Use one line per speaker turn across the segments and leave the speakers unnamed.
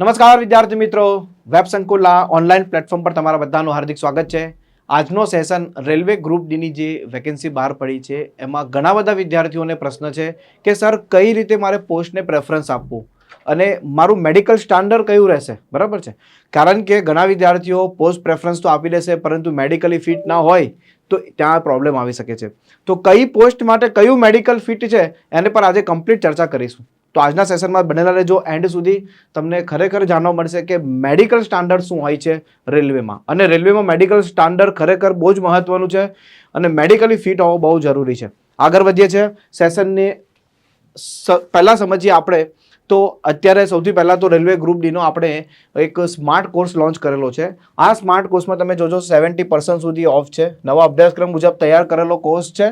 નમસ્કાર, વિદ્યાર્થી મિત્રો. વેબ સંકુલના ઓનલાઈન પ્લેટફોર્મ પર તમારા બધાનું હાર્દિક સ્વાગત છે. આજનો સેશન રેલવે ગ્રુપ ડીની જે વેકેન્સી બહાર પડી છે, એમાં ઘણા બધા વિદ્યાર્થીઓને પ્રશ્ન છે કે સર કઈ રીતે મારે પોસ્ટને પ્રેફરન્સ આપવું? અને મારું મેડિકલ સ્ટાન્ડર્ડ કયું રહેશે? બરાબર છે? કારણ કે ઘણા વિદ્યાર્થીઓ પોસ્ટ પ્રેફરન્સ તો આપી દેશે, પરંતુ મેડિકલી ફિટ ના હોય તો ત્યાં પ્રોબ્લેમ આવી શકે છે. તો કઈ પોસ્ટ માટે કયું મેડિકલ ફિટ છે? એને પર આજે કમ્પ્લીટ ચર્ચા કરીશું. તો આજના સેશનમાં બનેલા રહેજો. એન્ડ સુધી તમને ખરેખર જાણવા મળશે કે મેડિકલ સ્ટાન્ડર્ડ શું હોય છે રેલવેમાં. અને રેલવેમાં મેડિકલ સ્ટાન્ડર્ડ ખરેખર બહુ જ મહત્વનું છે અને મેડિકલી ફિટ હોવો બહુ જરૂરી છે. આગળ વધીએ છીએ. સેશનની પહેલાં સમજીએ આપણે, તો અત્યારે સૌથી પહેલાં તો રેલવે ગ્રુપ ડીનો આપણે એક સ્માર્ટ કોર્સ લોન્ચ કરેલો છે. આ સ્માર્ટ કોર્સમાં તમે જોજો સેવન્ટી સુધી ઓફ છે. નવા અભ્યાસક્રમ મુજબ તૈયાર કરેલો કોર્સ છે.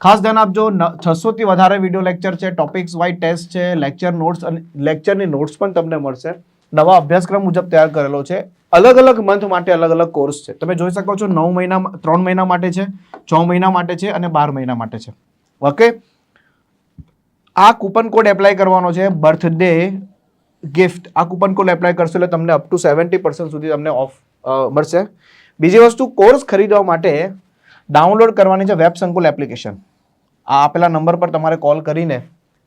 ખાસ ધ્યાન આપજો છસોથી વધારે વીડિયો લેક્ચર છે ટોપિક્સ વાઇઝ ટેસ્ટ છે લેક્ચર નોટ્સ અને લેક્ચરની નોટ્સ પણ તમને મળશે. નવા અભ્યાસક્રમ મુજબ તૈયાર કરેલો છે. અલગ અલગ મંથ માટે અલગ અલગ કોર્સ છે. તમે જોઈ શકો છો, નવ મહિના, ત્રણ મહિના માટે છે, છ મહિના માટે છે અને બાર મહિના માટે છે. ઓકે આ કૂપન કોડ એપ્લાય કરવાનો છે બર્થડે ગિફ્ટ આ કૂપન કોડ એપ્લાય કરશો એટલે તમને અપ ટુ સેવન્ટી પર્સન્ટ સુધી તમને ઓફ મળશે. બીજી વસ્તુ કોર્સ ખરીદવા માટે ડાઉનલોડ કરવાની છે વેબ સંકુલ એપ્લિકેશન આ આપેલા નંબર પર તમારે કોલ કરીને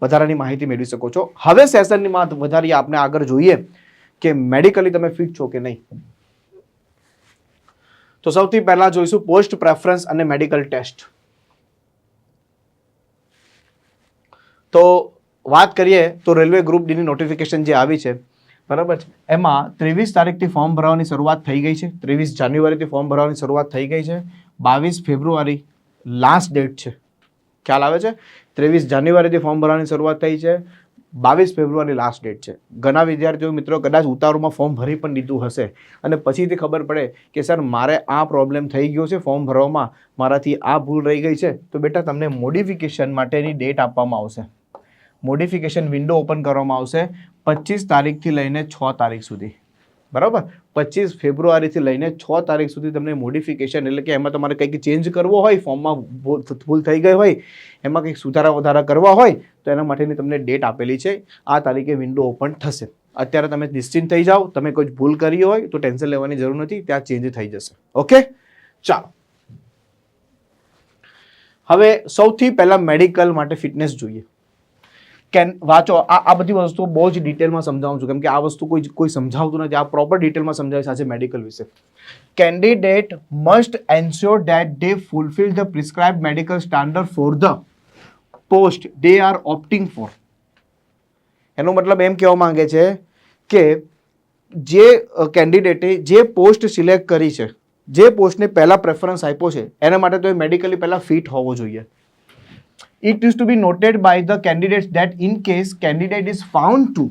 વધારાની માહિતી મેળવી શકો છો. હવે સેશનની વાત વધારીએ આપણે આગળ જોઈએ કે મેડિકલી તમે ફિટ છો કે નહીં. તો સૌથી પહેલા જોઈશું પોસ્ટ પ્રેફરન્સ અને મેડિકલ ટેસ્ટ તો વાત કરીએ તો રેલવે ગ્રુપ ડીની નોટિફિકેશન જે આવી છે, બરાબર છે? એમાં ત્રેવીસ તારીખથી ફોર્મ ભરવાની શરૂઆત થઈ ગઈ છે. ત્રેવીસ જાન્યુઆરીથી ફોર્મ ભરવાની શરૂઆત થઈ ગઈ છે. બાવીસ ફેબ્રુઆરી લાસ્ટ ડેટ છે. ખ્યાલ આવે છે? ત્રેવીસ જાન્યુઆરીથી ફોર્મ ભરવાની શરૂઆત થઈ છે. બાવીસ ફેબ્રુઆરી લાસ્ટ ડેટ છે. ઘણા વિદ્યાર્થીઓ મિત્રો કદાચ ઉતારોમાં ફોર્મ ભરી પણ દીધું હશે. અને પછીથી ખબર પડે કે સર, મારે આ પ્રોબ્લેમ થઈ ગયો છે ફોર્મ ભરવામાં. મારાથી આ ભૂલ રહી ગઈ છે. તો બેટા, તમને મોડિફિકેશન માટેની ડેટ આપવામાં આવશે. મોડિફિકેશન વિન્ડો ઓપન કરવામાં આવશે પચીસ તારીખથી લઈને છ તારીખ સુધી. બરાબર? પચીસ ફેબ્રુઆરીથી લઈને છ તારીખ સુધી તમને મોડિફિકેશન એટલે કે એમાં તમારે કંઈક ચેન્જ કરવો હોય ફોર્મમાં ભૂલ થઈ ગઈ હોય, એમાં કંઈક સુધારા વધારા કરવા હોય, તો એના માટેની તમને ડેટ આપેલી છે. આ તારીખે વિન્ડો ઓપન થશે. અત્યારે તમે નિશ્ચિંત થઈ જાઓ. તમે કોઈ ભૂલ કરી હોય તો ટેન્શન લેવાની જરૂર નથી. ત્યાં ચેન્જ થઈ જશે. ઓકે? ચાલો. હવે સૌથી પહેલાં મેડિકલ માટે ફિટનેસ જોઈએ. કેન વાંચો. આ આ બધી વસ્તુઓ બહુ જ ડિટેલમાં સમજાવું છું. કેમ કે આ વસ્તુ કોઈ કોઈ સમજાવતું નથી. આ પ્રોપર ડિટેલમાં સમજાવી છે મેડિકલ વિશે. Candidate must ensure that they fulfil the prescribe medical standard for the post they are opting for એનો મતલબ એમ કહેવા માંગે છે કે જે કેન્ડિડેટે જે પોસ્ટ સિલેક્ટ કરી છે, જે પોસ્ટને પહેલાં પ્રેફરન્સ આપ્યો છે, એના માટે તો એ મેડિકલી પહેલાં ફિટ હોવો જોઈએ. It is to be noted by the candidates that in case candidate is found to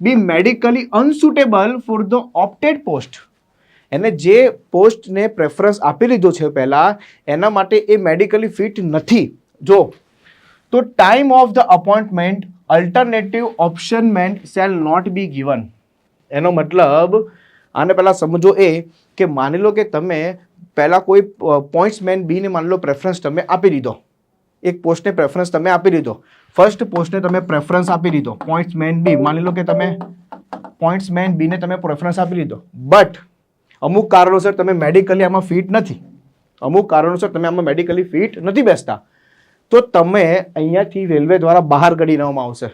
be medically unsuitable for the opted post. એને જે પોસ્ટને પ્રેફરન્સ આપી લીધો છે પહેલાં, એના માટે એ મેડિકલી ફિટ નથી. જો, તો time of the appointment alternative appointment shall not be given એનો મતલબ, આને પહેલાં સમજો એ કે માની લો કે તમે પહેલાં કોઈ પોઈન્ટ્સમેન બીને માની લો પ્રેફરન્સ તમે આપી દીધો. એક પોસ્ટને પ્રેફરન્સ તમે આપી દીધો. ફર્સ્ટ પોસ્ટને તમે પ્રેફરન્સ આપી દીધો. પોઈન્ટ્સ મેન બી માની લો કે તમે પોઈન્ટ્સ મેન બીને તમે પ્રેફરન્સ આપી દીધો. બટ અમુક કારણોસર તમે મેડિકલી આમાં ફિટ નથી. અમુક કારણોસર તમે આમાં મેડિકલી ફિટ નથી બેસતા. તો તમે અહીંયાથી રેલવે દ્વારા બહાર કાઢી દેવામાં આવશે.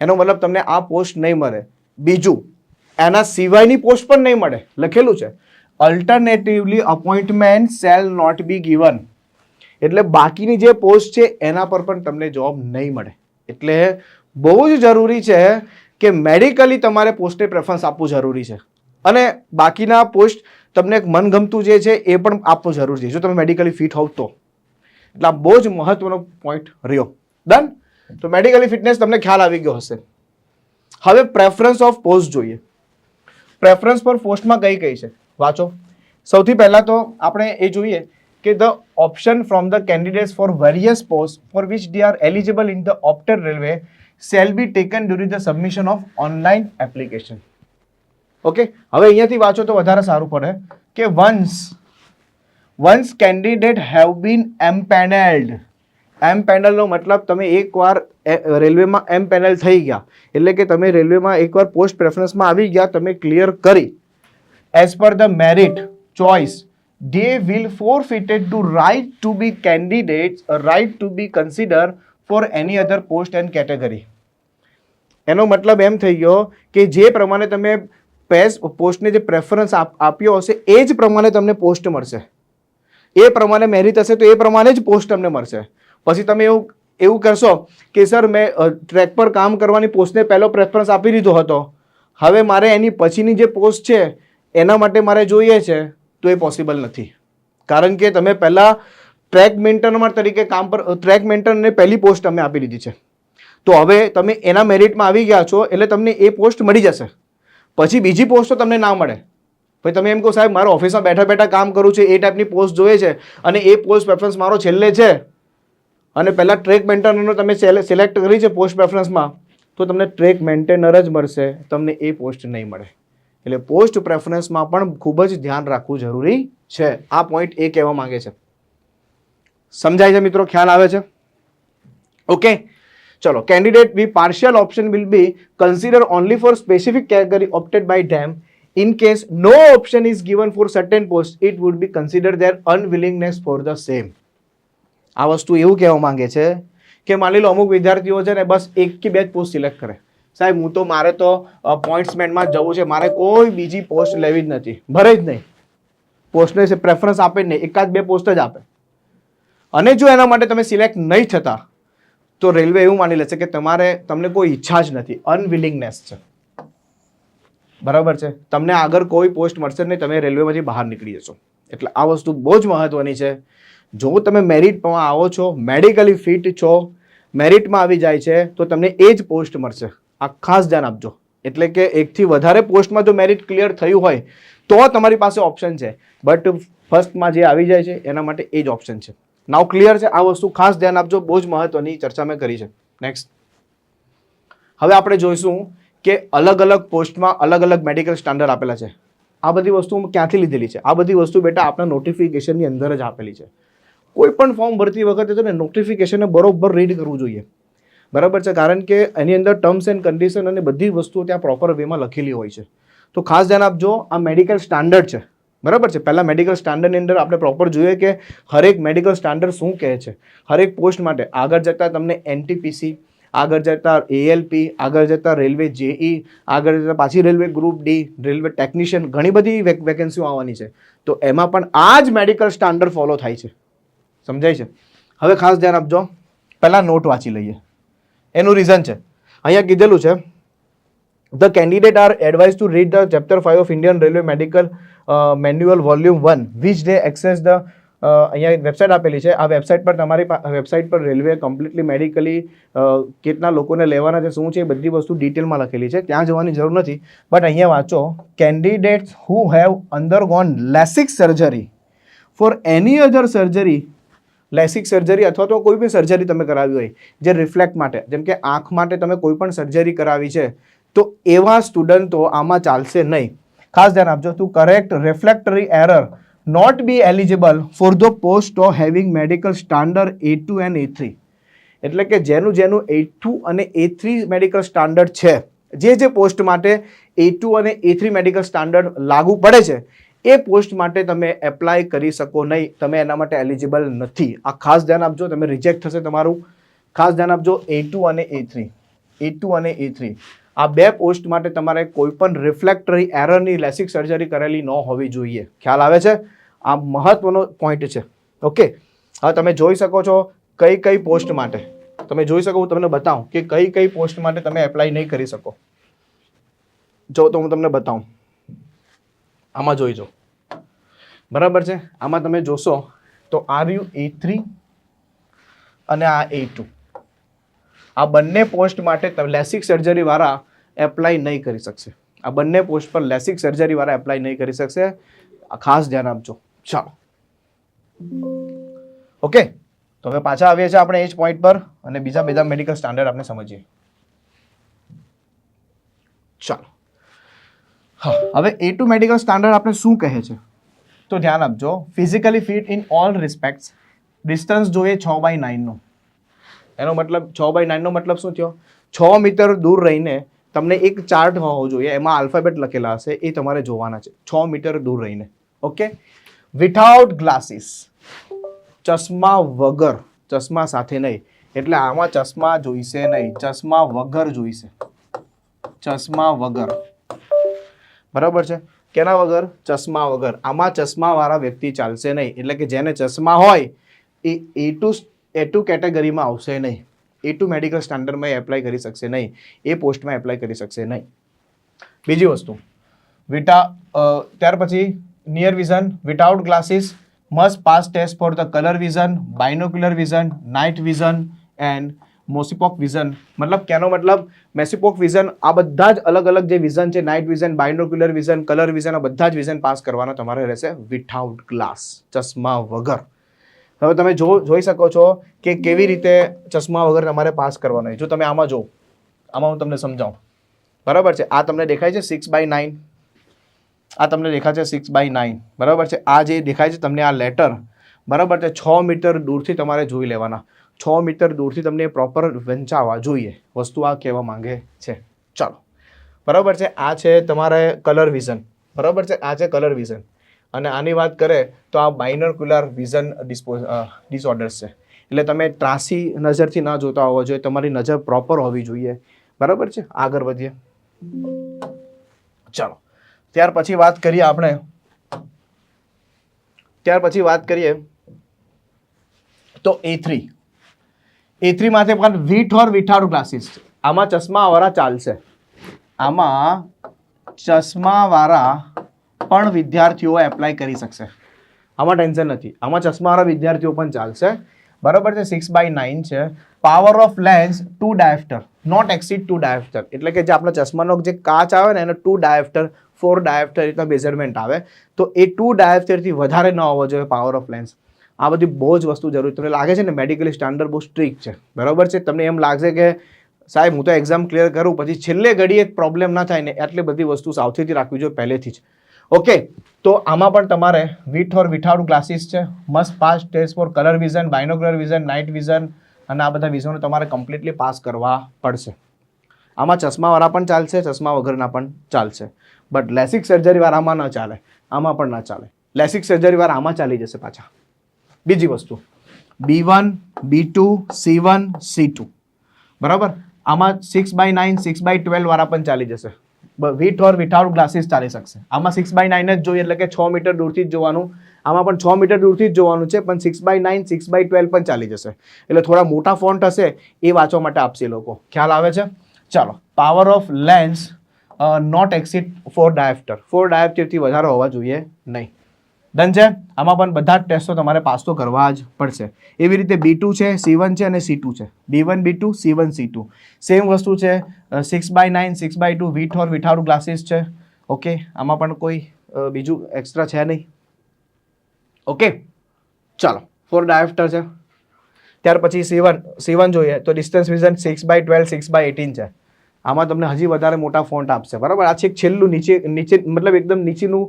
એનો મતલબ તમને આ પોસ્ટ નહીં મળે. બીજું, એના સિવાયની પોસ્ટ પણ નહીં મળે. લખેલું છે. Alternatively appointment shall not be given એટલે બાકીની જે પોસ્ટ છે, એના પર પણ તમને જોબ નહીં મળે. એટલે બહુ જ જરૂરી છે કે મેડિકલી તમારે પોસ્ટને પ્રેફરન્સ આપવું જરૂરી છે. અને બાકીના પોસ્ટ તમને મનગમતું જે છે, એ પણ આપવું જરૂરી છે. જો તમે મેડિકલી ફિટ હોવ તો. એટલે આ બહુ જ મહત્વનો પોઈન્ટ રહ્યો. ડન તો મેડિકલી ફિટનેસ તમને ખ્યાલ આવી ગયો હશે. હવે પ્રેફરન્સ ઓફ પોસ્ટ જોઈએ. પ્રેફરન્સ પર પોસ્ટમાં કઈ કઈ છે? વાંચો. સૌથી પહેલાં તો આપણે એ જોઈએ કે the option from the candidates for various post for which they are eligible in the order railway shall be taken during the submission of online application okay હવે અહીંયાથી વાંચો તો વધારે સારું પડે કે once once candidate have been empanelled એમ પેનલનો મતલબ તમે એકવાર રેલવેમાં એમ પેનલ થઈ ગયા. એટલે કે તમે રેલવેમાં એકવાર પોસ્ટ પ્રેફરન્સમાં આવી ગયા, તમે ક્લિયર કરી. As per the merit choice they will forfeited to right to be candidates, a right to be considered for any other post and category. એનો મતલબ એમ થઈ ગયો કે જે પ્રમાણે તમે પેસ પોસ્ટને જે પ્રેફરન્સ આપ્યો હશે, એ જ પ્રમાણે તમને પોસ્ટ મળશે. એ પ્રમાણે મેરિટ હશે તો એ પ્રમાણે જ પોસ્ટ તમને મળશે. પછી તમે એવું એવું કરશો કે સર, મેં ટ્રેક પર કામ કરવાની પોસ્ટને પહેલો પ્રેફરન્સ આપી દીધો હતો. હવે મારે એની પછીની જે પોસ્ટ છે, એના માટે મારે જોઈએ છે. તો એ પોસિબલ નથી. કારણ કે તમે પહેલાં ટ્રેક મેન્ટનર તરીકે કામ પર ટ્રેક મેન્ટનને પહેલી પોસ્ટ અમે આપી દીધી છે. તો હવે તમે એના મેરિટમાં આવી ગયા છો, એટલે તમને એ પોસ્ટ મળી જશે. પછી બીજી પોસ્ટ તો તમને ના મળે. પછી તમે એમ કહો, સાહેબ, મારો ઓફિસમાં બેઠા બેઠા કામ કરું છું, એ ટાઈપની પોસ્ટ જોઈએ છે અને એ પોસ્ટ પ્રેફરન્સ મારો છેલ્લે છે. અને પહેલાં ટ્રેક મેન્ટેનરનો તમે સિલેક્ટ કરી છે પોસ્ટ પ્રેફરન્સમાં તો તમને ટ્રેક મેન્ટેનર જ મળશે, તમને એ પોસ્ટ નહીં મળે. એટલે પોસ્ટ પ્રેફરન્સમાં પણ ખૂબ જ ધ્યાન રાખવું જરૂરી છે. આ પોઈન્ટ એ કહેવા માંગે છે. સમજાય છે મિત્રો? ખ્યાલ આવે છે? ઓકે ચલો candidate be partial option will be consider only for specific category opted by them in case no option is given for certain post it would be consider their unwillingness for the same આ વસ્તુ એવું કહેવા માંગે છે કે, માની લો અમુક વિદ્યાર્થીઓ છે ને બસ એક કે બે જ પોસ્ટ સિલેક્ટ કરે. સાહેબ, હું તો મારે તો પોઈન્ટ્સમેન્ટમાં જવું છે. મારે કોઈ બીજી પોસ્ટ લેવી જ નથી. ભરે જ નહીં. પોસ્ટને પ્રેફરન્સ આપે જ નહીં. એકાદ બે પોસ્ટ જ આપે. અને જો એના માટે તમે સિલેક્ટ નહીં થતા, તો રેલવે એવું માની લેશે કે તમારે, તમને કોઈ ઈચ્છા જ નથી. અનવિલિંગનેસ છે. બરાબર છે? તમને આગળ કોઈ પોસ્ટ મળશે નહીં. તમે રેલવેમાંથી બહાર નીકળી જશો. એટલે આ વસ્તુ બહુ જ મહત્વની છે. જો તમે મેરિટમાં આવો છો મેડિકલી ફિટ છો મેરિટમાં આવી જાય છે, તો તમને એ જ પોસ્ટ મળશે. આ ખાસ ધ્યાન આપજો. એટલે કે એકથી વધારે પોસ્ટમાં જો મેરિટ ક્લિયર થયું હોય, તો તમારી પાસે ઓપ્શન છે. બટ ફર્સ્ટમાં જે આવી જાય છે, એના માટે એ જ ઓપ્શન છે. નાવ ક્લિયર છે, આ વસ્તુ ખાસ ધ્યાન આપજો, બહુ જ મહત્વની ચર્ચા મેં કરી છે. નેક્સ્ટ હવે આપણે જોઈશું કે અલગ અલગ પોસ્ટમાં અલગ અલગ મેડિકલ સ્ટાન્ડર્ડ આપેલા છે. આ બધી વસ્તુ ક્યાંથી લીધેલી છે? આ બધી વસ્તુ બેટા આપણા નોટિફિકેશનની અંદર જ આપેલી છે. કોઈ પણ ફોર્મ ભરતી વખતે તો ને નોટિફિકેશનને બરોબર રીડ કરવું જોઈએ. બરાબર છે? કારણ કે એની અંદર ટર્મ્સ એન્ડ કન્ડિશન અને બધી વસ્તુઓ ત્યાં પ્રોપર વેમાં લખેલી હોય છે. તો ખાસ ધ્યાન આપજો, આ મેડિકલ સ્ટાન્ડર્ડ છે. બરાબર છે? પહેલાં મેડિકલ સ્ટાન્ડર્ડની અંદર આપણે પ્રોપર જોઈએ કે હરેક મેડિકલ સ્ટાન્ડર્ડ શું કહે છે? હરેક પોસ્ટ માટે. આગળ જતાં તમને એનટીપીસી આગળ જતાં એએલપી આગળ જતાં રેલવે જેઈ આગળ જતાં પાછી railway group D railway technician ઘણી બધી વેકેન્સીઓ આવવાની છે. તો એમાં પણ આ જ મેડિકલ સ્ટાન્ડર્ડ ફોલો થાય છે. સમજાય છે? હવે ખાસ ધ્યાન આપજો. પહેલાં નોટ વાંચી લઈએ. એનું રીઝન છે. અહીંયા કીધેલું છે the candidate are advise to read the chapter five of Indian railway medical manual volume one which they access the અહીંયા વેબસાઇટ આપેલી છે. આ વેબસાઇટ પર તમારી વેબસાઇટ પર રેલવે કમ્પ્લીટલી મેડિકલી કેટલા લોકોને લેવાના છે, શું છે, એ બધી વસ્તુ ડિટેલમાં લખેલી છે. ત્યાં જવાની જરૂર નથી. બટ અહીંયા વાંચો candidates who have undergone LASIK surgery for any other surgery LASIK surgery અથવા તો કોઈ પણ સર્જરી તમે કરાવી હોય, જે રિફ્લેક્ટ માટે, જેમ કે આંખ માટે તમે કોઈ પણ સર્જરી કરાવી છે, તો એવા સ્ટુડન્ટો આમાં ચાલશે નહીં. ખાસ ધ્યાન આપજો, to correct refractory error not be eligible for the post of having medical standard A two and A three એટલે કે જેનું જેનું એ ટુ અને એ થ્રી મેડિકલ સ્ટાન્ડર્ડ છે, જે જે પોસ્ટ માટે એ ટુ અને એ થ્રી મેડિકલ સ્ટાન્ડર્ડ લાગુ પડે છે એ પોસ્ટ માટે તમે એપ્લાય કરી શકો નહીં. તમે એના માટે એલિજિબલ નથી. આ ખાસ ધ્યાન આપજો, તમે રિજેક્ટ થશે તમારું. ખાસ ધ્યાન આપજો એ ટુ અને એ થ્રી એ ટુ અને એ થ્રી આ બે પોસ્ટ માટે તમારે કોઈ પણ રિફ્લેક્ટરી એરરની લેસિક સર્જરી કરેલી ન હોવી જોઈએ. ખ્યાલ આવે છે? આ મહત્વનો પોઈન્ટ છે. ઓકે હવે તમે જોઈ શકો છો કઈ કઈ પોસ્ટ માટે. તમે જોઈ શકો, હું તમને બતાવું કે કઈ કઈ પોસ્ટ માટે તમે એપ્લાય નહીં કરી શકો. જો તો હું તમને બતાવું. આમાં જોઈજો બરાબર છે? આમાં તમે જોશો તો આર યુ એ થ્રી અને આ એ ટુ આ બંને પોસ્ટ માટે લેસિક સર્જરી વાળા એપ્લાય નહીં કરી શકશે. આ બંને પોસ્ટ પર લેસિક સર્જરી વાળા એપ્લાય નહીં કરી શકશે. ખાસ ધ્યાન આપજો. ચાલો. ઓકે તો હવે પાછા આવીએ છીએ આપણે એ જ પોઈન્ટ પર અને બીજા બધા મેડિકલ સ્ટાન્ડર્ડ આપણે સમજીએ. ચાલો. હા, હવે એ ટુ મેડિકલ સ્ટાન્ડર્ડ આપણે શું કહે છે? તો ધ્યાન આપજો. Physically fit in all respects distance જોઈએ છ બાય નાઇનનું એનો મતલબ છ બાય નાઇનનો મતલબ શું થયો? છ મીટર દૂર રહીને તમને એક ચાર્ટ હોવો જોઈએ. એમાં આલ્ફાબેટ લખેલા હશે. એ તમારે જોવાના છે. છ મીટર દૂર રહીને. ઓકે વિથઆઉટ ગ્લાસીસ ચશ્મા વગર. ચશ્મા સાથે નહીં. એટલે આમાં ચશ્મા જોઈશે નહીં. ચશ્મા વગર જોઈશે. ચશ્મા વગર. બરાબર છે? કેના વગર? ચશ્મા વગર. આમાં ચશ્માવાળા વ્યક્તિ ચાલશે નહીં. એટલે કે જેને ચશ્મા હોય, એ એ ટુ એ ટુ કેટેગરીમાં આવશે નહીં. એ ટુ મેડિકલ સ્ટાન્ડર્ડમાં એપ્લાય કરી શકશે નહીં. એ પોસ્ટમાં એપ્લાય કરી શકશે નહીં. બીજી વસ્તુ. વિટા ત્યાર પછી near vision without glasses must pass test for the colour vision binocular vision night vision and mesopic vision મતલબ કેનો મતલબ? મેસીપોક વિઝન આ બધા જ અલગ અલગ જે વિઝન છે night vision binocular vision colour vision આ બધા જ વિઝન પાસ કરવાના તમારે રહેશે વિથઆઉટ ગ્લાસ ચશ્મા વગર. હવે તમે જો, જોઈ શકો છો કે કેવી રીતે ચશ્મા વગર તમારે પાસ કરવાનો જો તમે આમાં જો, આમાં હું તમને સમજાવું. બરાબર છે? આ તમને દેખાય છે સિક્સ બાય નાઇન આ તમને દેખાય છે સિક્સ બાય નાઇન બરાબર છે? આ જે દેખાય છે તમને આ લેટર બરાબર છે? છ મીટર દૂરથી તમારે જોઈ લેવાના. છ મીટર દૂરથી તમને પ્રોપર વંચાવા જોઈએ. વસ્તુ આ કહેવા માંગે છે. ચાલો. બરાબર છે? આ છે તમારે કલર વિઝન બરાબર છે? આ છે કલર વિઝન અને આની વાત કરે તો આ બાઇનરક્યુલર વિઝન ડિસ્પો ડિસઓર્ડર્સ છે. એટલે તમે ત્રાસી નજરથી ના જોતા હોવા જોઈએ. તમારી નજર પ્રોપર હોવી જોઈએ. બરાબર છે? આગળ વધીએ. ચાલો. ત્યાર પછી વાત કરીએ આપણે. ત્યાર પછી વાત કરીએ તો એ થ્રી એ થ્રી પણ વીટ ઓર વિથઆઉટ ગ્લાસીસ આમાં ચશ્માવાળા ચાલશે. આમાં ચશ્માવાળા પણ વિદ્યાર્થીઓ એપ્લાય કરી શકશે. આમાં ટેન્શન નથી. આમાં ચશ્માવાળા વિદ્યાર્થીઓ પણ ચાલશે. બરાબર છે? સિક્સ બાય નાઇન છે. Power of lens two dioptre not exceed two dioptre એટલે કે જે આપણા ચશ્માનો જે કાચ આવે ને, એનો ટુ ડાયફ્ટર ફોર ડાયફ્ટર રીતના મેઝરમેન્ટ આવે. તો એ ટુ ડાયફ્ટરથી વધારે ન હોવો જોઈએ પાવર ઓફ લેન્સ આ બધી બહુ જ વસ્તુ જરૂરી તમને લાગે છે ને મેડિકલી સ્ટાન્ડર્ડ બહુ સ્ટ્રિક્ટ છે? બરાબર છે? તમને એમ લાગશે કે સાહેબ, હું તો એક્ઝામ ક્લિયર કરું, પછી છેલ્લે ઘડીએ પ્રોબ્લેમ ના થાય ને એટલી બધી વસ્તુ સાવચેતી રાખવી જોઈએ પહેલેથી જ. ઓકે તો આમાં પણ તમારે વિથ ઓર વિથઆઉટ ક્લાસીસ છે. Must pass test for colour vision binocular vision night vision અને આ બધા વિઝનો તમારે કમ્પ્લીટલી પાસ કરવા પડશે. આમાં ચશ્માવાળા પણ ચાલશે, ચશ્મા વગરના પણ ચાલશે. બટ લેસિક સર્જરીવાળા આમાં ન ચાલે. આમાં પણ ના ચાલે. લેસિક સર્જરીવાળા આમાં ચાલી જશે પાછા. બીજી વસ્તુ. B one B two C one C two બરાબર? આમાં six by nine six by twelve વાળા પણ ચાલી જશે. વિથ ઓર વિથઆઉટ ગ્લાસીસ ચાલી શકશે. આમાં સિક્સ બાય નાઇન જ જોઈએ એટલે કે છ મીટર દૂરથી જ જોવાનું. આમાં પણ છ મીટર દૂરથી જ જોવાનું છે, પણ six by nine six by twelve પણ ચાલી જશે. એટલે થોડા મોટા ફોન્ટ હશે, એ વાંચવા માટે આપશે લોકો. ખ્યાલ આવે છે? ચાલો. Power of lens not exceed four dioptre four ડાયફ્ટરથી વધારે હોવા જોઈએ નહીં. ડન છે? આમાં પણ બધા જ ટેસ્ટો તમારે પાસ તો કરવા જ પડશે. એવી રીતે બી ટુ છે સી વન છે અને સી ટુ છે. B one B two C one C two same વસ્તુ છે six by nine six by two with or without glasses છે. ઓકે આમાં પણ કોઈ બીજું એક્સ્ટ્રા છે નહીં. ઓકે ચાલો. ફોર ડાયફ્ટર છે. ત્યાર પછી સી વન સી વન જોઈએ તો distance vision six by twelve six by eighteen છે. આમાં તમને હજી વધારે મોટા ફોન્ટ આપશે. બરાબર? આ છેક છેલ્લું નીચે નીચે, મતલબ એકદમ નીચેનું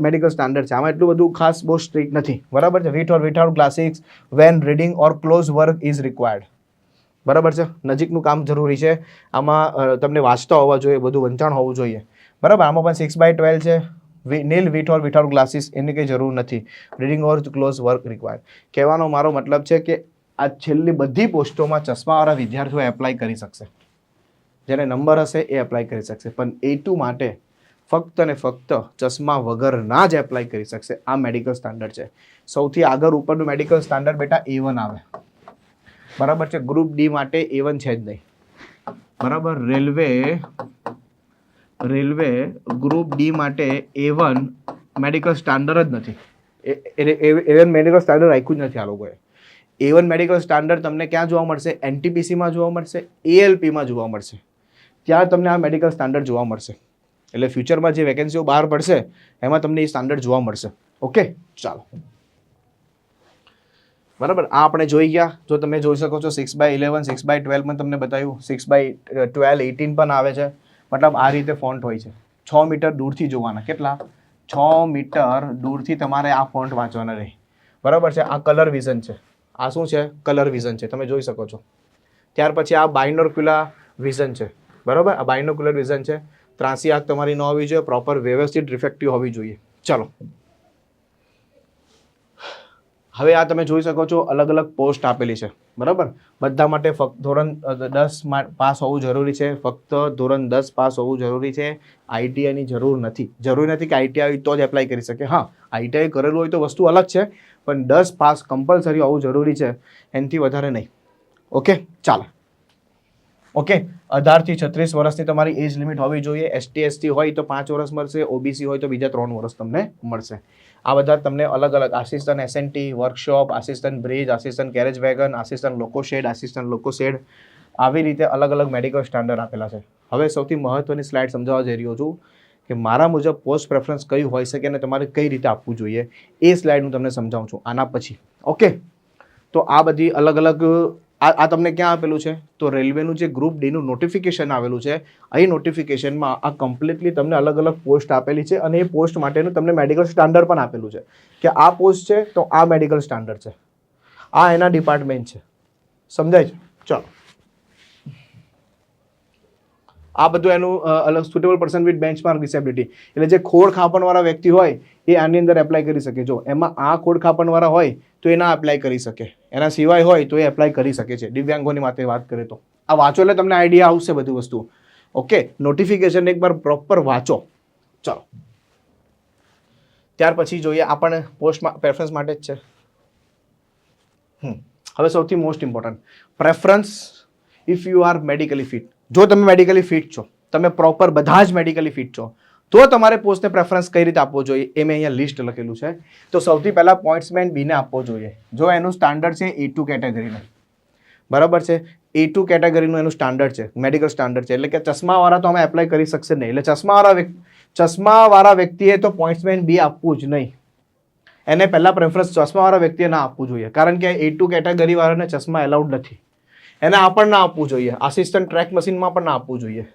મેડિકલ સ્ટાન્ડર્ડ છે. આમાં એટલું બધું ખાસ બહુ સ્ટ્રિક્ટ નથી. બરાબર છે? With or without glasses when reading or close work is required બરાબર છે? નજીકનું કામ જરૂરી છે. આમાં તમને વાંચતા હોવા જોઈએ, બધું વંચાણ હોવું જોઈએ. બરાબર? આમાં પણ સિક્સ બાય ટ્વેલ્વ છે. Nil with or without glasses એની કંઈ જરૂર નથી. Reading or close work required કહેવાનો મારો મતલબ છે કે આ છેલ્લી બધી પોસ્ટોમાં ચશ્માવાળા વિદ્યાર્થીઓ એપ્લાય કરી શકશે. જેને નંબર હશે એ એપ્લાય કરી શકશે. પણ એ ટુ માટે ફક્ત ને ફક્ત ચશ્મા વગરના જ એપ્લાય કરી શકશે. આ મેડિકલ સ્ટાન્ડર્ડ છે. સૌથી આગળ ઉપરનું મેડિકલ સ્ટાન્ડર્ડ બેટા એ આવે. બરાબર છે? ગ્રુપ ડી માટે એ વન છે જ નહીં. બરાબર? રેલવે રેલવે ગ્રુપ ડી માટે એ વન મેડિકલ સ્ટાન્ડર્ડ જ નથી. એ વન મેડિકલ સ્ટાન્ડર્ડ રાખ્યું જ નથી આ લોકોએ. એ વન મેડિકલ સ્ટાન્ડર્ડ તમને ક્યાં જોવા મળશે? એનટીપીસીમાં જોવા મળશે. એએલપીમાં જોવા મળશે. ત્યાં તમને આ મેડિકલ સ્ટાન્ડર્ડ જોવા મળશે. એટલે ફ્યુચરમાં જે વેકેન્સીઓ બહાર પડશે, એમાં તમને એ સ્ટાન્ડર્ડ જોવા મળશે. ઓકે ચાલો. બરાબર? આ આપણે જોઈ ગયા. જો તમે જોઈ શકો છો six by eleven six by twelve તમને બતાવ્યું. સિક્સ બાય ટ્વેલ્વ એટીન પણ આવે છે. મતલબ આ રીતે ફોન્ટ હોય છે. છ મીટર દૂરથી જોવાના. કેટલા? છ મીટર દૂરથી તમારે આ ફોન્ટ વાંચવાના રહે. બરાબર છે? આ કલર વિઝન છે. આ શું છે? કલર વિઝન છે. તમે જોઈ શકો છો. ત્યાર પછી આ બાયનોર્ક્યુલા વિઝન છે. બરાબર? આ બાયનોક્યુલર વિઝન છે. ત્રાસી આંખ તમારી ન હોવી જોઈએ પ્રોપર વ્યવસ્થિત રિફેક્ટિવ હોવી જોઈએ. ચાલો. હવે આ તમે જોઈ શકો છો, અલગ અલગ પોસ્ટ આપેલી છે. બરાબર? બધા માટે ફક્ત ધોરણ દસ પાસ હોવું જરૂરી છે. ફક્ત ધોરણ દસ પાસ હોવું જરૂરી છે. આઈટીઆઈની જરૂર નથી. જરૂરી નથી કે આઈટીઆઈ તો જ એપ્લાય કરી શકે. હા આઈટીઆઈ કરેલું હોય તો વસ્તુ અલગ છે, પણ દસ પાસ કમ્પલસરી હોવું જરૂરી છે. એનાથી વધારે નહીં. ઓકે ચાલો. ઓકે અઢારથી છત્રીસ વર્ષની તમારી એજ લિમિટ હોવી જોઈએ. એસટી એસટી હોય તો પાંચ વર્ષ મળશે ઓબીસી હોય તો બીજા ત્રણ વર્ષ તમને મળશે. આ બધા તમને અલગ અલગ assistant SNT workshop assistant bridge assistant carriage wagon assistant loco shed assistant loco shed આવી રીતે અલગ અલગ મેડિકલ સ્ટાન્ડર્ડ આપેલા છે. હવે સૌથી મહત્વની સ્લાઇડ સમજાવવા જઈ રહ્યો છું કે મારા મુજબ પોસ્ટ પ્રેફરન્સ કયું હોઈ શકે અને તમારે કઈ રીતે આપવું જોઈએ. એ સ્લાઇડ હું તમને સમજાવું છું. આના પછી. ઓકે તો આ બધી અલગ અલગ આ આ તમને ક્યાં આપેલું છે? તો રેલવેનું જે ગ્રુપ ડીનું નોટિફિકેશન આવેલું છે, અહીં નોટિફિકેશનમાં આ કમ્પ્લીટલી તમને અલગ અલગ પોસ્ટ આપેલી છે અને એ પોસ્ટ માટેનું તમને મેડિકલ સ્ટાન્ડર્ડ પણ આપેલું છે. કે આ પોસ્ટ છે તો આ મેડિકલ સ્ટાન્ડર્ડ છે. આ એના ડિપાર્ટમેન્ટ છે. સમજાય છે? ચાલો. આ બધું એનું અલગ suitable person with benchmark disability એટલે જે ખોડ ખાપણવાળા વ્યક્તિ હોય, એ આની અંદર એપ્લાય કરી શકે. જો, એમાં આ ખોડ ખાપણવાળા હોય તો એ ના એપ્લાય કરી શકે. એના સિવાય હોય તો એ એપ્લાય કરી શકે છે. દિવ્યાંગોની માટે વાત કરીએ તો. આ વાંચો એટલે તમને આઈડિયા આવશે બધી વસ્તુ. ઓકે નોટિફિકેશન એકવાર પ્રોપર વાંચો. ચલો. ત્યાર પછી જોઈએ આ પણ પોસ્ટ પ્રેફરન્સ માટે જ છે. હમ. હવે સૌથી most important preference if you are medically fit જો તમે મેડિકલી ફિટ છો, તમે પ્રોપર બધા જ મેડિકલી ફિટ છો તો તમારે પોસ્ટને પ્રેફરન્સ કઈ રીતે આપવો જોઈએ એ મેં અહીંયા લિસ્ટ લખેલું છે. તો સૌથી પહેલાં પોઈન્ટ્સમેન બીને આપવો જોઈએ. જો એનું સ્ટાન્ડર્ડ છે એ ટુ કેટેગરીનું બરાબર છે? એ ટુ કેટેગરીનું એનું સ્ટાન્ડર્ડ છે મેડિકલ સ્ટાન્ડર્ડ છે. એટલે કે ચશ્માવાળા તો અમે એપ્લાય કરી શકશે નહીં. એટલે ચશ્માવાળા વ્યક્તિ ચશ્માવાળા વ્યક્તિએ તો પોઈન્ટ્સમેન બી આપવું જ નહીં. એને પહેલાં પ્રેફરન્સ ચશ્માવાળા વ્યક્તિએ ના આપવું જોઈએ. કારણ કે એ ટુ કેટેગરીવાળાને ચશ્મા એલાઉડ નથી. એને આ પણ ના આપવું જોઈએ. આસિસ્ટન્ટ ટ્રેક મશીનમાં પણ ના આપવું જોઈએ.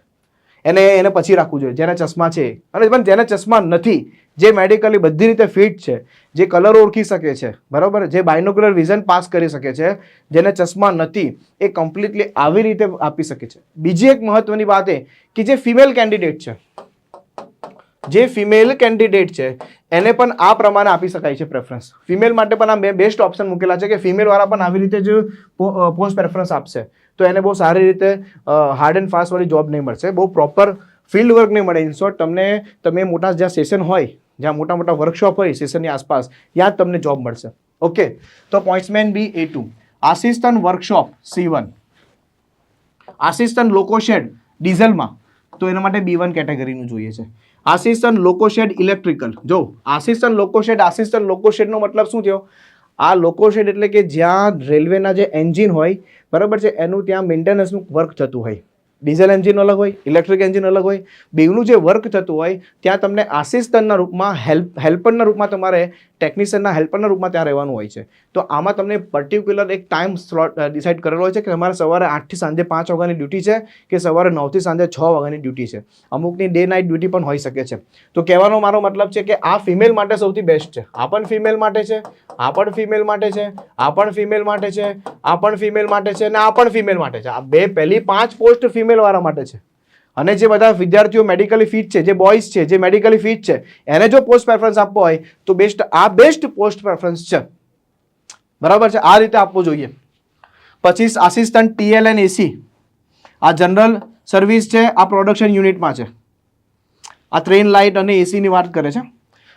એને એને પછી રાખવું જોઈએ. જેને ચશ્મા છે. અને પણ જેને ચશ્મા નથી, જે મેડિકલી બધી રીતે ફિટ છે, જે કલર ઓળખી શકે છે, બરાબર? જે બાયનોક્યુલર વિઝન પાસ કરી શકે છે, જેને ચશ્મા નથી, એ કમ્પ્લીટલી આવી રીતે આપી શકે છે. બીજી એક મહત્વની વાત એ કે જે ફિમેલ કેન્ડિડેટ છે, જે ફિમેલ કેન્ડિડેટ છે એને પણ આ પ્રમાણે આપી શકાય છે પ્રેફરન્સ ફિમેલ માટે પણ આ બે બેસ્ટ ઓપ્શન મૂકેલા છે કે ફિમેલવાળા પણ આવી રીતે જ પોસ્ટ પ્રેફરન્સ આપશે. તો એને બહુ સારી રીતે હાર્ડ એન્ડ ફાસ્ટવાળી જોબ નહીં મળશે. બહુ પ્રોપર ફિલ્ડ વર્ક નહીં મળે. ઇન શોર્ટ તમને, તમે મોટા જ્યાં સેશન હોય, જ્યાં મોટા મોટા વર્કશોપ હોય સેશનની આસપાસ, ત્યાં તમને જોબ મળશે. ઓકે તો pointsman B A two assistant workshop C one assistant loco shed ડીઝલમાં તો એના માટે બી વન કેટેગરીનું જોઈએ છે. Assistant loco shed electrical. જો, આસિસ્ટન્ટ લોકોશેડ, આસિસ્ટન્ટ લોકોશેડનો મતલબ શું થયો? આ લોકોશેડ એટલે કે જ્યાં રેલવેના જે એન્જિન હોય, બરાબર છે, એનું ત્યાં મેન્ટેનન્સનું વર્ક થતું હોય. ડીઝલ એન્જિન અલગ હોય, ઇલેક્ટ્રિક એન્જિન અલગ હોય બેવનું જે વર્ક થતું હોય, ત્યાં તમને આસિસ્ટન્ટના રૂપમાં હેલ્પ, હેલ્પરના રૂપમાં તમારે, ટેકનિશિયનના હેલ્પરના રૂપમાં ત્યાં રહેવાનું હોય છે. તો આમાં તમને પર્ટિક્યુલર એક ટાઈમ સ્લોટ ડિસાઇડ કરેલો હોય છે કે તમારે સવારે આઠથી સાંજે પાંચ વાગ્યાની ડ્યુટી છે કે સવારે નવથી સાંજે છ વાગ્યાની ડ્યુટી છે. અમુકની ડે નાઇટ ડ્યુટી પણ હોઈ શકે છે. તો કહેવાનો મારો મતલબ છે કે આ ફિમેલ માટે સૌથી બેસ્ટ છે. આ પણ ફિમેલ માટે છે, આ પણ ફિમેલ માટે છે, આ પણ ફિમેલ માટે છે, આ પણ ફિમેલ માટે છે અને આ પણ ફિમેલ માટે છે. આ બે પહેલી પાંચ પોસ્ટ ફિમેલવાળા માટે છે. અને જે બધા વિદ્યાર્થીઓ મેડિકલી ફિટ છે, જે બોયઝ છે, જે મેડિકલી ફિટ છે, એને જો પોસ્ટ પ્રેફરન્સ આપવો હોય, તો બેસ્ટ આ બેસ્ટ પોસ્ટ પ્રેફરન્સ છે. બરાબર છે? આ રીતે આપવું જોઈએ. પછી આસિસ્ટન્ટ ટીએલ એન્ડ એસી આ જનરલ સર્વિસ છે, આ પ્રોડક્શન યુનિટમાં છે. આ ટ્રેન લાઇટ અને એસીની વાત કરે છે.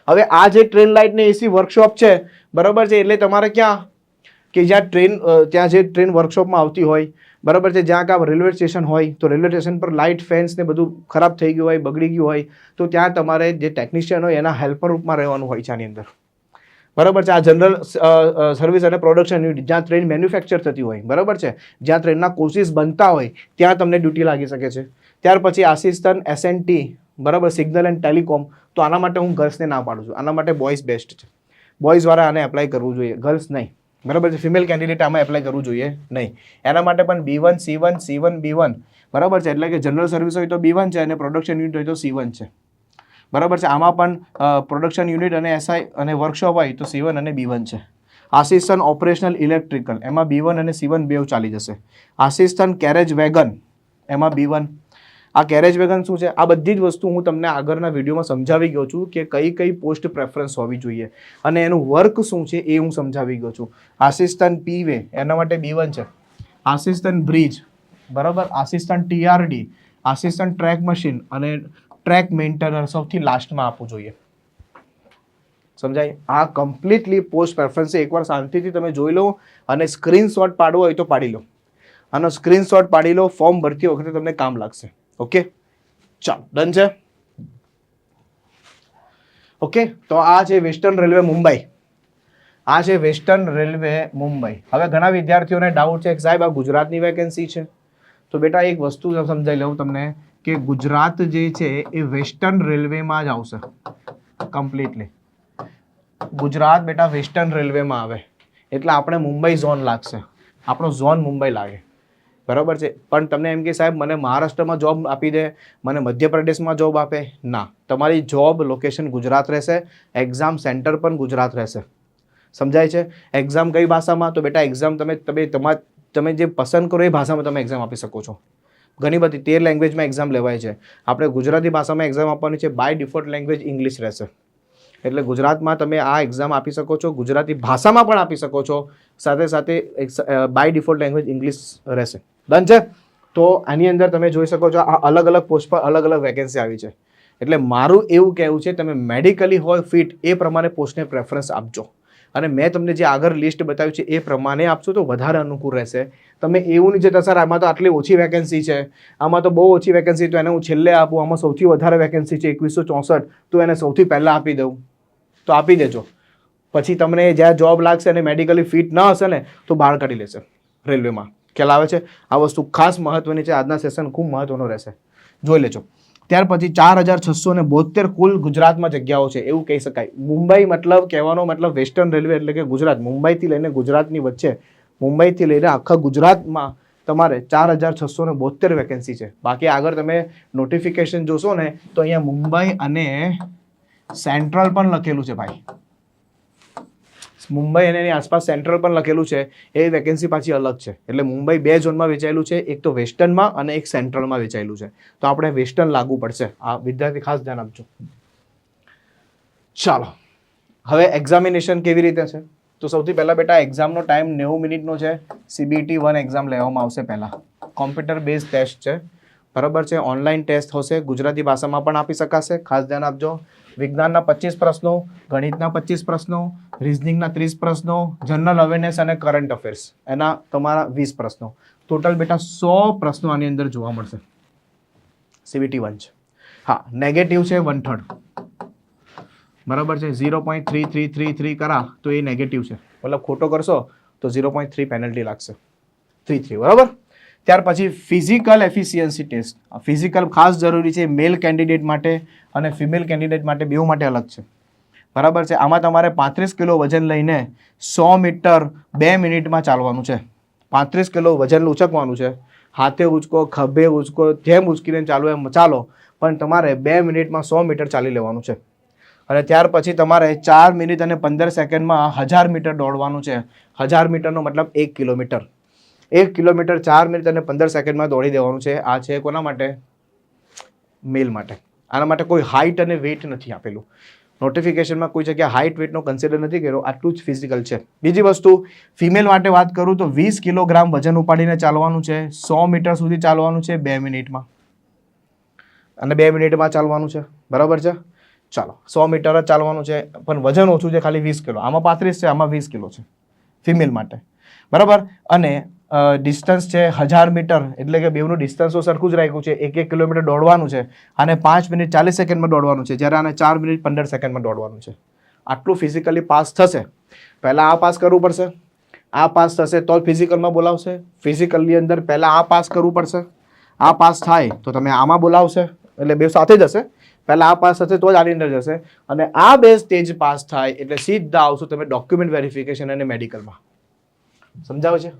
હવે આ જે ટ્રેન લાઇટ ને એસી વર્કશોપ છે, બરાબર છે? એટલે તમારે ક્યાં? કે જ્યાં ટ્રેન ત્યાં જે ટ્રેન વર્કશોપમાં આવતી હોય બરાબર છે, જ્યાં કાં રેલવે સ્ટેશન હોય, તો રેલવે સ્ટેશન પર લાઇટ, ફેન્સ ને બધું ખરાબ થઈ ગયું હોય, બગડી ગયું હોય, તો ત્યાં તમારે જે ટેકનિશિયન હોય એના હેલ્પર રૂપમાં રહેવાનું હોય છે આની અંદર. બરાબર છે, આ જનરલ સર્વિસ અને પ્રોડક્શન યુનિટ, જ્યાં ટ્રેન મેન્યુફેક્ચર થતી હોય, બરાબર છે, જ્યાં ટ્રેનના કોર્સિસ બનતા હોય, ત્યાં તમને ડ્યુટી લાગી શકે છે. ત્યાર પછી આસિસ્ટન્ટ એસએનટી બરાબર, સિગ્નલ એન્ડ ટેલિકોમ, તો આના માટે હું ગર્લ્સને ના પાડું છું, આના માટે બોયઝ બેસ્ટ છે. બોયઝવાળા આને એપ્લાય કરવું જોઈએ, ગર્લ્સ નહીં. બરાબર છે? ફિમેલ કેન્ડિડેટ આમાં એપ્લાય કરવું જોઈએ નહીં. એના માટે પણ B one C one C one B one બરાબર છે? એટલે કે જનરલ સર્વિસ હોય તો બી વન છે અને પ્રોડક્શન યુનિટ હોય તો સી વન છે. બરાબર છે? આમાં પણ પ્રોડક્શન યુનિટ અને એસઆઈ અને વર્કશોપ હોય તો સી વન અને બી વન છે. આસિસ્ટન્ટ ઓપરેશનલ ઇલેક્ટ્રિકલ એમાં બી વન અને સી વન બેવ ચાલી જશે. આસિસ્ટન્ટ કેરેજ વેગન એમાં બી વન આ કેરેજ વેગન શું છે? આ બધી જ વસ્તુ હું તમને આગળના વિડીયોમાં સમજાવી ગયો છું કે કઈ કઈ પોસ્ટ પ્રેફરન્સ હોવી જોઈએ. અને એનું વર્ક શું છે એ હું સમજાવી ગયો છું. આસિસ્ટન્ટ પી વે એના માટે બી છે. આસિસ્ટન્ટ બ્રિજ, બરાબર? Assistant TRD, assistant track machine અને ટ્રેક મેન્ટેનર સૌથી લાસ્ટમાં આપવું જોઈએ. સમજાય? આ કમ્પ્લીટલી પોસ્ટ પ્રેફરન્સ એકવાર શાંતિથી તમે જોઈ લો અને સ્ક્રીનશોટ પાડવો હોય તો પાડી લો. આનો સ્ક્રીનશોટ પાડી લો ફોર્મ ભરતી વખતે તમને કામ લાગશે. ઓકે? ચાલો, ડન છે? ઓકે, તો આ છે વેસ્ટર્ન રેલવે મુંબઈ. આ છે વેસ્ટર્ન રેલવે મુંબઈ. હવે ઘણા વિદ્યાર્થીઓને ડાઉટ છે કે સાહેબ, આ ગુજરાતની વેકેન્સી છે? તો બેટા, એક વસ્તુ સમજાવી લઉં તમને કે ગુજરાત જે છે એ વેસ્ટર્ન રેલવેમાં જ આવશે. કમ્પ્લીટલી ગુજરાત બેટા વેસ્ટર્ન રેલવેમાં આવે. એટલે આપણે મુંબઈ ઝોન લાગશે. આપણો ઝોન મુંબઈ લાગે. બરાબર છે? પણ તમને એમ કે સાહેબ, મને મહારાષ્ટ્રમાં જોબ આપી દે, મને મધ્યપ્રદેશમાં જોબ આપે. ના, તમારી જોબ લોકેશન ગુજરાત રહેશે એક્ઝામ સેન્ટર પણ ગુજરાત રહેશે. સમજાય છે? એક્ઝામ કઈ ભાષામાં? તો બેટા એક્ઝામ તમે તમે, તમા, તમે જે પસંદ કરો એ ભાષામાં તમે એક્ઝામ આપી શકો છો. ઘણી બધી, તેર લેંગ્વેજમાં એક્ઝામ લેવાય છે. આપણે ગુજરાતી ભાષામાં એક્ઝામ આપવાની છે બાય ડિફોલ્ટ લેંગ્વેજ ઇંગ્લિશ રહેશે. એટલે ગુજરાતમાં તમે આ એક્ઝામ આપી શકો છો, ગુજરાતી ભાષામાં પણ આપી શકો છો. સાથે સાથે બાય ડિફોલ્ટ લેંગ્વેજ ઇંગ્લિશ રહેશે. ડન છે? તો આની અંદર તમે જોઈ શકો છો આ અલગ અલગ પોસ્ટ પર અલગ અલગ વેકેન્સી આવી છે. એટલે મારું એવું કહેવું છે, તમે મેડિકલી હોય ફિટ એ પ્રમાણે પોસ્ટને પ્રેફરન્સ આપજો. અને મેં તમને જે આગળ લિસ્ટ બતાવ્યું છે એ પ્રમાણે આપશો તો વધારે અનુકૂળ રહેશે. તમે એવું નહીં જતા સર, આમાં તો આટલી ઓછી વેકેન્સી છે. આમાં તો બહુ ઓછી વેકેન્સી તો એને હું છેલ્લે આપું. આમાં સૌથી વધારે વેકેન્સી છે, એકવીસો ચોસઠ. તો એને સૌથી પહેલાં આપી દઉં. તો આપી દેજો. પછી તમને જ્યાં જોબ લાગશે અને મેડિકલી ફિટ ન હશે ને, તો બહાર કાઢી લેશે રેલવેમાં. ખ્યાલ આવે છે? આ વસ્તુ ખાસ મહત્વની છે. આજના સેશન ખૂબ મહત્વનો રહેશે. જોઈ લેજો. ત્યાર પછી ચાર હજાર છસો ને બોતેર કુલ ગુજરાતમાં જગ્યાઓ છે. એવું કહી શકાય. મુંબઈ મતલબ, કહેવાનો મતલબ વેસ્ટર્ન રેલવે એટલે કે ગુજરાત. મુંબઈથી લઈને ગુજરાતની વચ્ચે, મુંબઈથી લઈને આખા ગુજરાતમાં તમારે ચાર હજાર છસો ને બોતેર વેકેન્સી છે. બાકી આગળ તમે નોટિફિકેશન જોશો ને, તો અહીંયા મુંબઈ અને સેન્ટ્રલ પણ લખેલું છે ભાઈ. મુંબઈ અને એની આસપાસ સેન્ટ્રલ પણ લખેલું છે. એ વેકેન્સી પાછી અલગ છે. એટલે મુંબઈ બે ઝોનમાં વેચાયેલું છે, એક તો વેસ્ટર્નમાં અને એક સેન્ટ્રલમાં વેચાયેલું છે. તો આપણે વેસ્ટર્ન લાગુ પડશે. આ વિદ્યાર્થી ખાસ ધ્યાન આપજો. ચાલો. હવે એક્ઝામિનેશન કેવી રીતે છે? તો સૌથી પહેલાં બેટા એક્ઝામનો ટાઈમ નેવું મિનિટનો છે. સીબીટી વન એક્ઝામ લેવામાં આવશે પહેલાં. કોમ્પ્યુટર બેઝ ટેસ્ટ છે. બરાબર છે? ઓનલાઈન ટેસ્ટ હશે. ગુજરાતી ભાષામાં પણ આપી શકાશે. ખાસ ધ્યાન આપજો. વિજ્ઞાનના પચીસ પ્રશ્નો, ગણિતના પચીસ પ્રશ્નો રિઝનિંગના ત્રીસ પ્રશ્નો જનરલ અવેરનેસ અને કરંટ અફેર્સ એના તમારા વીસ પ્રશ્નો. ટોટલ બેટા સો પ્રશ્નો આની અંદર જોવા મળશે. સીબીટી વન છે. હા નેગેટિવ છે વન થર્ડ બરાબર છે? Zero point three three three three કરા, તો એ નેગેટિવ છે. મતલબ ખોટો કરશો, તો ઝીરો પોઈન્ટ થ્રી પેનલ્ટી લાગશે. થ્રી થ્રી બરાબર? ત્યાર પછી ફિઝિકલ એફિશિયન્સી ટેસ્ટ ફિઝિકલ ખાસ જરૂરી છે મેલ કેન્ડિડેટ માટે અને ફિમેલ કેન્ડિડેટ માટે બેઉ માટે અલગ છે. બરાબર છે? આમાં તમારે પાંત્રીસ કિલો વજન લઈને સો મીટર બે મિનિટમાં ચાલવાનું છે. પાંત્રીસ કિલો વજન ઉચકવાનું છે. હાથે ઉચકો ખભે ઉચકો જેમ ઉચકીને ચાલો એમ ચાલો, પણ તમારે બે મિનિટમાં સો મીટર ચાલી લેવાનું છે. અને ત્યાર પછી તમારે ચાર મિનિટ અને પંદર સેકન્ડમાં હજાર મીટર દોડવાનું છે. હજાર મીટરનો મતલબ એક કિલોમીટર. એક કિલોમીટર ચાર મિનિટ અને પંદર સેકન્ડમાં દોડી દેવાનું છે. આ છે કોના માટે? મેલ માટે. આના માટે કોઈ હાઇટ અને વેઇટ નથી આપેલું. નોટિફિકેશનમાં કોઈ જગ્યાએ હાઇટ વેઇટનો કન્સિડર નથી કર્યો. આટલું જ ફિઝિકલ છે. બીજી વસ્તુ ફિમેલ માટે વાત કરું તો વીસ કિલોગ્રામ વજન ઉપાડીને ચાલવાનું છે. સો મીટર સુધી ચાલવાનું છે બે મિનિટમાં. અને બે મિનિટમાં ચાલવાનું છે. બરાબર છે? ચાલો, સો મીટર જ ચાલવાનું છે. પણ વજન ઓછું છે ખાલી વીસ કિલો. આમાં પાંત્રીસ છે, આમાં વીસ કિલો છે. ફિમેલ માટે. બરાબર? અને ડિસ્ટન્સ છે હજાર મીટર એટલે કે બેવનું ડિસ્ટન્સ સરખું જ રાખ્યું છે. એક એક કિલોમીટર દોડવાનું છે અને પાંચ મિનિટ ચાલીસ સેકન્ડમાં દોડવાનું છે. જ્યારે આને ચાર મિનિટ પંદર સેકન્ડમાં દોડવાનું છે. આટલું ફિઝિકલી પાસ થશે. પહેલાં આ પાસ કરવું પડશે. આ પાસ થશે તો જ ફિઝિકલમાં બોલાવશે. ફિઝિકલની અંદર પહેલાં આ પાસ કરવું પડશે. આ પાસ થાય તો તમે આમાં બોલાવશે. એટલે બે સાથે જ હશે. પહેલાં આ પાસ થશે તો જ આની અંદર જશે અને આ બે સ્ટેજ પાસ થાય એટલે સીધા આવશો તમે ડોક્યુમેન્ટ વેરિફિકેશન અને મેડિકલમાં સમજાવે છે?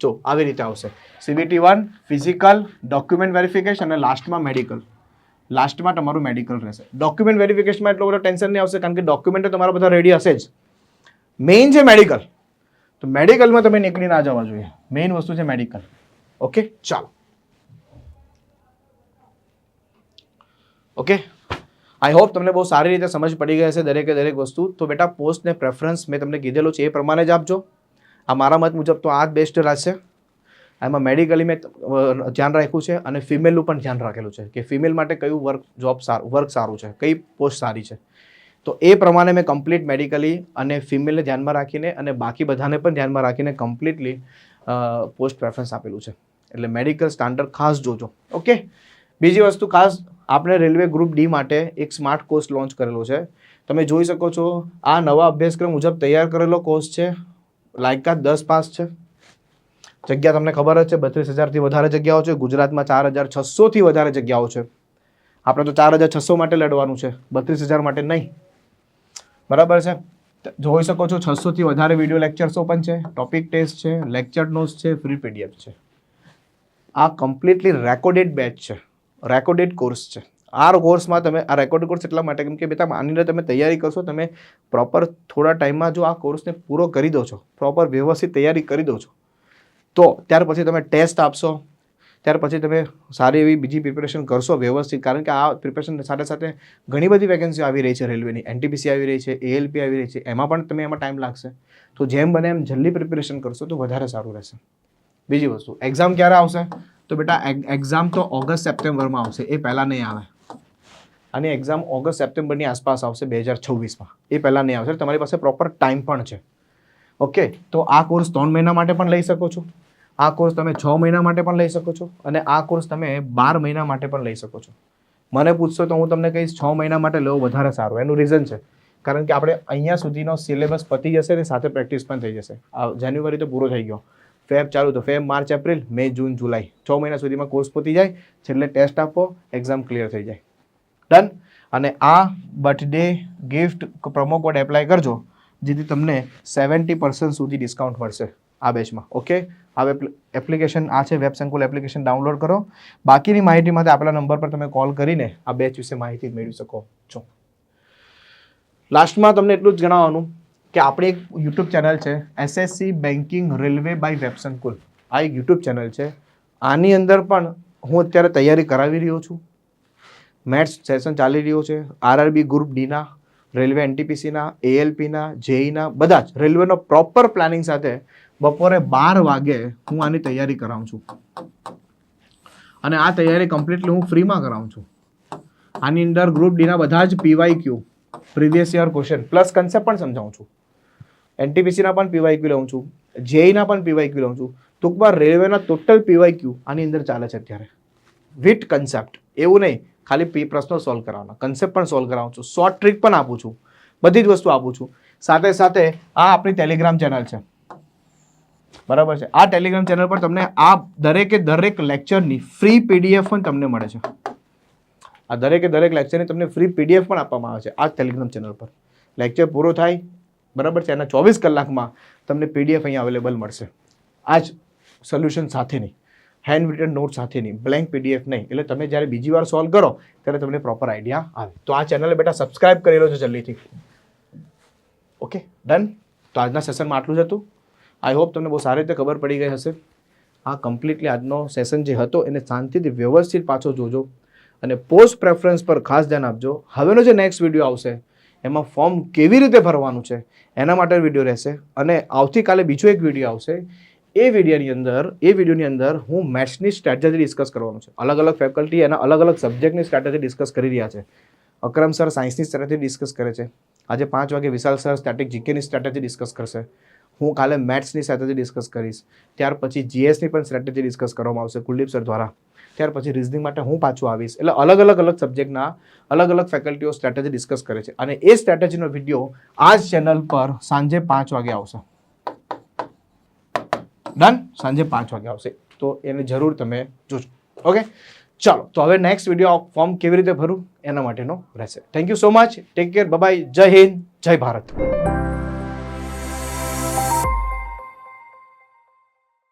જો, આવી રીતે આવશે. CBT one physical document verification અને લાસ્ટમાં મેડિકલ લાસ્ટમાં તમારું મેડિકલ રહેશે. ડોક્યુમેન્ટ વેરિફિકેશનમાં એટલો બધો ટેન્શન નહીં આવશે, કારણ કે ડોક્યુમેન્ટ તમારા બધા રેડી હશે જ. મેઇન છે મેડિકલ તો મેડિકલમાં તમે નીકળી ના જવા જોઈએ. મેઇન વસ્તુ છે મેડિકલ ઓકે ચાલો. ઓકે આઈ હોપ તમને બહુ સારી રીતે સમજ પડી ગઈ હશે દરેકે દરેક વસ્તુ. તો બેટા પોસ્ટને પ્રેફરન્સ મેં તમને કીધેલું છે, એ પ્રમાણે જ આપજો. આ મારા મત મુજબ તો આ જ બેસ્ટ રહેશે એમાં મેડિકલી મેં ધ્યાન રાખ્યું છે અને ફિમેલનું પણ ધ્યાન રાખેલું છે કે ફિમેલ માટે કયું વર્ક જોબ સારું વર્ક સારું છે, કઈ પોસ્ટ સારી છે. તો એ પ્રમાણે મેં કમ્પ્લીટ મેડિકલી અને ફિમેલને ધ્યાનમાં રાખીને અને બાકી બધાને પણ ધ્યાનમાં રાખીને કમ્પ્લીટલી પોસ્ટ પ્રેફરન્સ આપેલું છે. એટલે મેડિકલ સ્ટાન્ડર્ડ ખાસ જોજો, ઓકે? બીજી વસ્તુ ખાસ, આપણે રેલવે ગ્રુપ ડી માટે એક સ્માર્ટ કોર્સ લોન્ચ કરેલો છે. તમે જોઈ શકો છો, આ નવા અભ્યાસક્રમ મુજબ તૈયાર કરેલો કોર્સ છે. લાયકાત દસ પાસ છે. જગ્યા તમને ખબર જ છે, બત્રીસ હજારથી વધારે જગ્યાઓ છે, ગુજરાતમાં ચાર હજાર છસોથી વધારે જગ્યાઓ છે. આપણે તો ચાર હજાર છસો માટે લડવાનું છે, બત્રીસ હજાર માટે નહીં. બરાબર છે? જોઈ શકો છો, છસોથી વધારે વીડિયો લેક્ચર્સો પણ છે ટોપિક ટેસ્ટ છે લેક્ચર નોટ્સ છે ફ્રી પીડીએફ છે. આ કમ્પ્લીટલી રેકોર્ડેડ બેચ છે રેકોર્ડેડ કોર્સ છે. આ કોર્સમાં તમે, આ રેકોર્ડ કોર્સ એટલા માટે, કેમ કે બેટા માનીને તમે તૈયારી કરશો, તમે પ્રોપર થોડા ટાઈમમાં જો આ કોર્સને પૂરો કરી દો છો પ્રોપર વ્યવસ્થિત તૈયારી કરી દો છો, તો ત્યાર પછી તમે ટેસ્ટ આપશો, ત્યાર પછી તમે સારી એવી બીજી પ્રિપેરેશન કરશો વ્યવસ્થિત, કારણ કે આ પ્રિપેરેશન સાથે સાથે ઘણી બધી વેકેન્સી આવી રહી છે રેલવેની એનટીપીસી આવી રહી છે એએલપી આવી રહી છે, એમાં પણ તમે એમાં ટાઈમ લાગશે, તો જેમ બને એમ જલ્દી પ્રિપેરેશન કરશો તો વધારે સારું રહેશે. બીજી વસ્તુ એક્ઝામ ક્યારે આવશે? તો બેટા એક્ઝામ તો ઓગસ્ટ સપ્ટેમ્બરમાં આવશે, એ પહેલાં નહીં આવે. અને એક્ઝામ ઓગસ્ટ, સપ્ટેમ્બરની આસપાસ આવશે બે હજાર છવ્વીસમાં. એ પહેલાં નહીં આવશે, તમારી પાસે પ્રોપર ટાઈમ પણ છે. ઓકે તો આ કોર્સ ત્રણ મહિના માટે પણ લઈ શકો છો. આ કોર્સ તમે છ મહિના માટે પણ લઈ શકો છો અને આ કોર્સ તમે બાર મહિના માટે પણ લઈ શકો છો. મને પૂછશો તો હું તમને કહીશ, છ મહિના માટે લેવો વધારે સારું. એનું રીઝન છે. કારણ કે આપણે અહીંયા સુધીનો સિલેબસ પતી જશે ને સાથે પ્રેક્ટિસ પણ થઈ જશે. જાન્યુઆરી તો પૂરો થઈ ગયો. ફેબ ચાલુ તો Feb March April May June July છ મહિના સુધીમાં કોર્સ પતી જાય. છેલ્લે ટેસ્ટ આપો એક્ઝામ ક્લિયર થઈ જાય. ડન અને આ birthday gift promo code apply કરજો, જેથી તમને સેવન્ટી પર્સન્ટ સુધી ડિસ્કાઉન્ટ મળશે આ બેચમાં ઓકે આ એપ્લિકેશન આ છે વેબ સંકુલ એપ્લિકેશન ડાઉનલોડ કરો. બાકીની માહિતી માટે આપેલા નંબર પર તમે કોલ કરીને આ બેચ વિશે માહિતી મેળવી શકો છો. લાસ્ટમાં તમને એટલું જ જણાવવાનું કે આપણી એક યુટ્યુબ ચેનલ છે SSC banking railway by web Sankul આ એક યુટ્યુબ ચેનલ છે. આની અંદર પણ હું અત્યારે તૈયારી કરાવી રહ્યો છું. મેથ્સ સેશન ચાલી રહ્યું છે. આરઆરબી ગ્રુપ ડીના રેલવે એનટીપીસીના એએલપીના જેઈના E બધા જ રેલવેનો પ્રોપર પ્લાનિંગ સાથે બપોરે બાર વાગે હું આની તૈયારી કરાવું છું. અને આ તૈયારી કમ્પ્લીટલી હું ફ્રીમાં કરાવું છું. આની અંદર ગ્રુપ ડીના બધા જ PY Q previous year question plus concept પણ સમજાવું છું. એનટીપીસીના પણ પીવાય ક્યુ લઉં છું. જેઈના પણ પીવાય ક્યુ લઉં છું. ટૂંકમાં રેલવેના ટોટલ પીવાય ક્યુ આની અંદર ચાલે છે અત્યારે. વિથ કન્સેપ્ટ એવું નહીં. ખાલી પ્રશ્નો સોલ્વ કરાવવાના. કન્સેપ્ટ પણ સોલ્વ કરાવું છું. શોર્ટ ટ્રીક પણ આપું છું. બધી જ વસ્તુ આપું છું. સાથે સાથે આ આપણી ટેલિગ્રામ ચેનલ છે. બરાબર છે? આ ટેલિગ્રામ ચેનલ પર તમને આ દરેકે દરેક લેક્ચરની ફ્રી પીડીએફ પણ તમને મળે છે. આ દરેકે દરેક લેક્ચરની તમને ફ્રી પીડીએફ પણ આપવામાં આવે છે આ ટેલિગ્રામ ચેનલ પર. લેક્ચર પૂરો થાય, બરાબર છે? એના ચોવીસ કલાકમાં તમને પીડીએફ અહીંયા અવેલેબલ મળશે. આ જ સોલ્યુશન સાથેની હેન્ડ રિટન નોટ સાથેની બ્લેન્ક પીડીએફ નહીં. એટલે તમે જ્યારે બીજી વાર સોલ્વ કરો, ત્યારે તમને પ્રોપર આઈડિયા આવે. તો આ ચેનલે બેટા સબસ્ક્રાઇબ કરેલો છે જલ્દીથી. ઓકે ડન તો આજના સેશનમાં આટલું જ હતું. આઈ હોપ તમને બહુ સારી રીતે ખબર પડી ગઈ હશે. આ કમ્પ્લીટલી આજનો સેશન જે હતો, એને શાંતિથી વ્યવસ્થિત પાછો જોજો. અને પોસ્ટ પ્રેફરન્સ પર ખાસ ધ્યાન આપજો. હવેનો જે નેક્સ્ટ વીડિયો આવશે, એમાં ફોર્મ કેવી રીતે ભરવાનું છે, એના માટે વીડિયો રહેશે. અને આવતીકાલે બીજો એક વીડિયો આવશે. એ વિડીયોની અંદર, એ વિડીયોની અંદર હું મેથ્સની સ્ટ્રેટેજી ડિસ્કસ કરવાનું છે. અલગ અલગ ફેકલ્ટી અને અલગ અલગ સબ્જેક્ટની સ્ટ્રેટેજી ડિસ્કસ કરી રહ્યા છે. અકરમ સર સાયન્સની સ્ટ્રેટેજી ડિસ્કસ કરે છે. આજે પાંચ વાગે વિશાલ સર સ્ટેટિક જીકેની સ્ટ્રેટેજી ડિસ્કસ કરશે. હું કાલે મેથ્સની સ્ટ્રેટેજી ડિસ્કસ કરીશ. ત્યાર પછી જીએસની પણ સ્ટ્રેટેજી ડિસ્કસ કરવામાં આવશે કુલદીપ સર દ્વારા. ત્યાર પછી રિઝનિંગ માટે હું પાછું આવીશ. એટલે અલગ અલગ અલગ સબ્જેક્ટના અલગ અલગ ફેકલ્ટીઓ સ્ટ્રેટેજી ડિસ્કસ કરે છે. અને એ સ્ટ્રેટેજીનો વીડિયો આ જ ચેનલ પર સાંજે પાંચ વાગે આવશે. ડન સાંજે પાંચ વાગે આવશે. તો એને જરૂર તમે જોજો. ઓકે ચાલો, તો હવે નેક્સ્ટ વીડિયો ફોર્મ કેવી રીતે ભરું? એના માટેનો રહેશે. Thank you so much take care bye જય હિન્દ. જય ભારત.